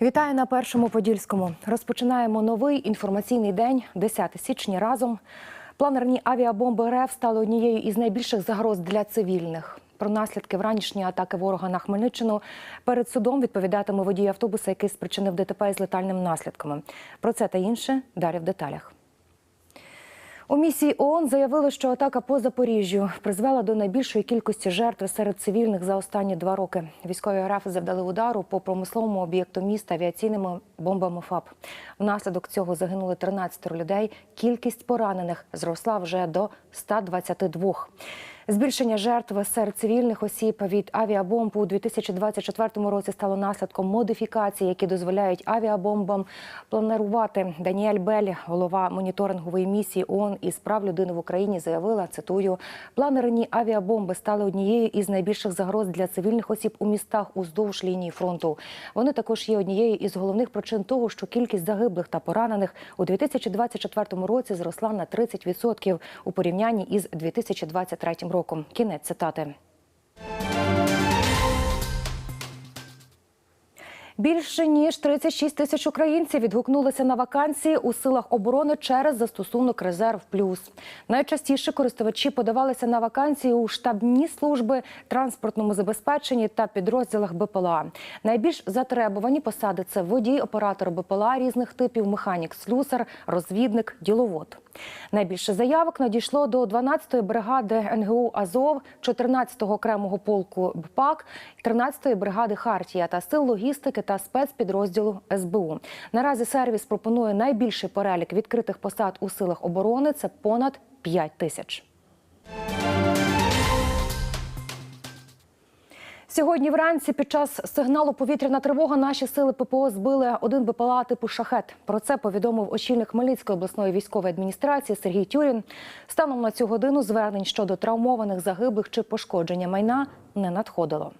Вітаю на першому подільському. Розпочинаємо новий інформаційний день, 10 січня. Разом планерні авіабомби РФ стали однією із найбільших загроз для цивільних. Про наслідки вранішньої атаки ворога на Хмельниччину перед судом відповідатиме водій автобуса, який спричинив ДТП із летальними наслідками. Про це та інше далі в деталях. У місії ООН заявили, що атака по Запоріжжю призвела до найбільшої кількості жертв серед цивільних за останні два роки. Військові графи завдали удару по промисловому об'єкту міста авіаційними бомбами ФАП. Внаслідок цього загинули 13 людей. Кількість поранених зросла вже до 122. Збільшення жертв серед цивільних осіб від авіабомб у 2024 році стало наслідком модифікацій, які дозволяють авіабомбам планувати. Даніель Бель, голова моніторингової місії ООН із прав людини в Україні, заявила: цитую, планерні авіабомби стали однією із найбільших загроз для цивільних осіб у містах уздовж лінії фронту. Вони також є однією із головних причин того, що кількість загиблих та поранених у 2024 році зросла на 30% у порівнянні із 2023 роком. Кінець цитати. Більше ніж 36 тисяч українців відгукнулися на вакансії у силах оборони через застосунок Резерв Плюс. Найчастіше користувачі подавалися на вакансії у штабні служби, транспортному забезпеченні та підрозділах БПЛА. Найбільш затребувані посади це водій, оператор БПЛА різних типів, механік, слюсар, розвідник, діловод. Найбільше заявок надійшло до 12-ї бригади НГУ Азов, 14-го окремого полку БПАК, 13-ї бригади Хартія та сил логістики та спецпідрозділу СБУ. Наразі сервіс пропонує найбільший перелік відкритих посад у силах оборони. Це понад 5 тисяч. Сьогодні вранці під час сигналу повітряна тривога наші сили ППО збили один БПЛА типу шахет. Про це повідомив очільник Хмельницької обласної військової адміністрації Сергій Тюрін. Станом на цю годину звернень щодо травмованих, загиблих чи пошкодження майна не надходило.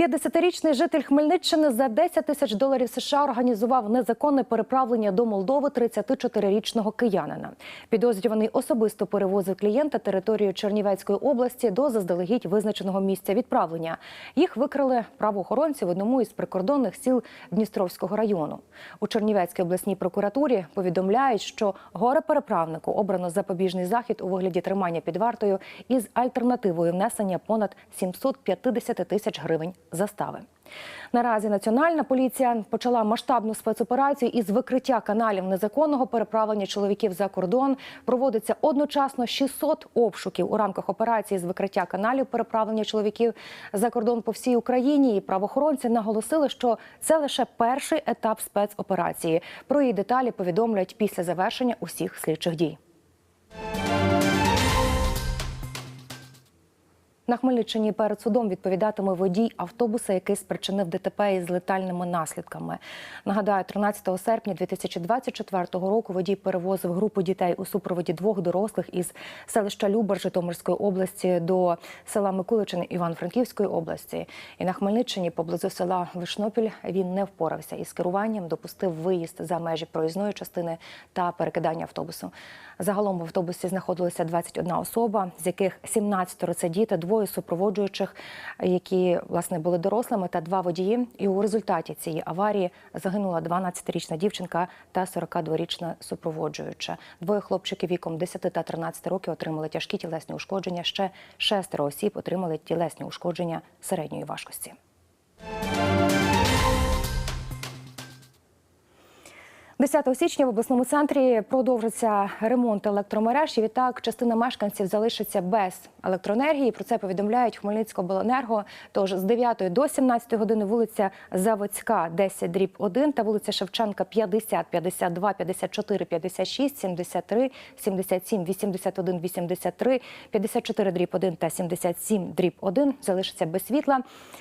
50-річний житель Хмельниччини за 10 тисяч доларів США організував незаконне переправлення до Молдови 34-річного киянина. Підозрюваний особисто перевозив клієнта територією Чернівецької області до заздалегідь визначеного місця відправлення. Їх викрили правоохоронці в одному із прикордонних сіл Дністровського району. У Чернівецькій обласній прокуратурі повідомляють, що горе-переправнику обрано запобіжний захід у вигляді тримання під вартою із альтернативою внесення понад 750 тисяч гривень застави. Наразі національна поліція почала масштабну спецоперацію із викриття каналів незаконного переправлення чоловіків за кордон. Проводиться одночасно 600 обшуків у рамках операції з викриття каналів переправлення чоловіків за кордон по всій Україні. І правоохоронці наголосили, що це лише перший етап спецоперації. Про її деталі повідомлять після завершення усіх слідчих дій. На Хмельниччині перед судом відповідатиме водій автобуса, який спричинив ДТП із летальними наслідками. Нагадаю, 13 серпня 2024 року водій перевозив групу дітей у супроводі двох дорослих із селища Любар Житомирської області до села Микуличин Івано-Франківської області. І на Хмельниччині поблизу села Вишнопіль він не впорався із керуванням, допустив виїзд за межі проїзної частини та перекидання автобусу. Загалом в автобусі знаходилися 21 особа, з яких 17 – це діти, двоє супроводжуючих, які власне були дорослими, та два водії. І у результаті цієї аварії загинула 12-річна дівчинка та 42-річна супроводжуюча. Двоє хлопчиків віком 10 та 13 років отримали тяжкі тілесні ушкодження. Ще шестеро осіб отримали тілесні ушкодження середньої важкості. 10 січня в обласному центрі продовжиться ремонт електромереж. І відтак частина мешканців залишиться без електроенергії. Про це повідомляють Хмельницькобленерго. Тож з 9 до 17 години вулиця Заводська, 10 дріб 1 та вулиця Шевченка 50, 52, 54, 56, 73, 77, 81, 83, 54 дріб 1 та 77 дріб 1 залишаться без світла.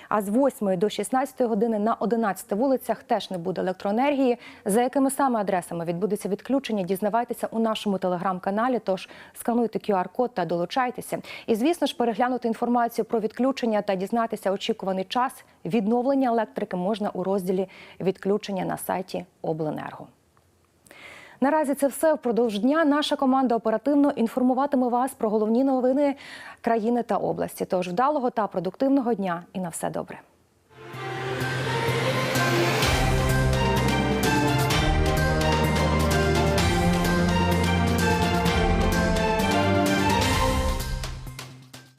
А з 8 до 16 години на 11 вулицях теж не буде електроенергії. За якими саме адресами відбудеться відключення, дізнавайтеся у нашому телеграм-каналі. Тож скануйте QR-код та долучайтеся. І звісно ж, переглянути інформацію про відключення та дізнатися очікуваний час відновлення електрики можна у розділі відключення на сайті Обленерго. Наразі це все впродовж дня. Наша команда оперативно інформуватиме вас про головні новини країни та області. Тож вдалого та продуктивного дня і на все добре.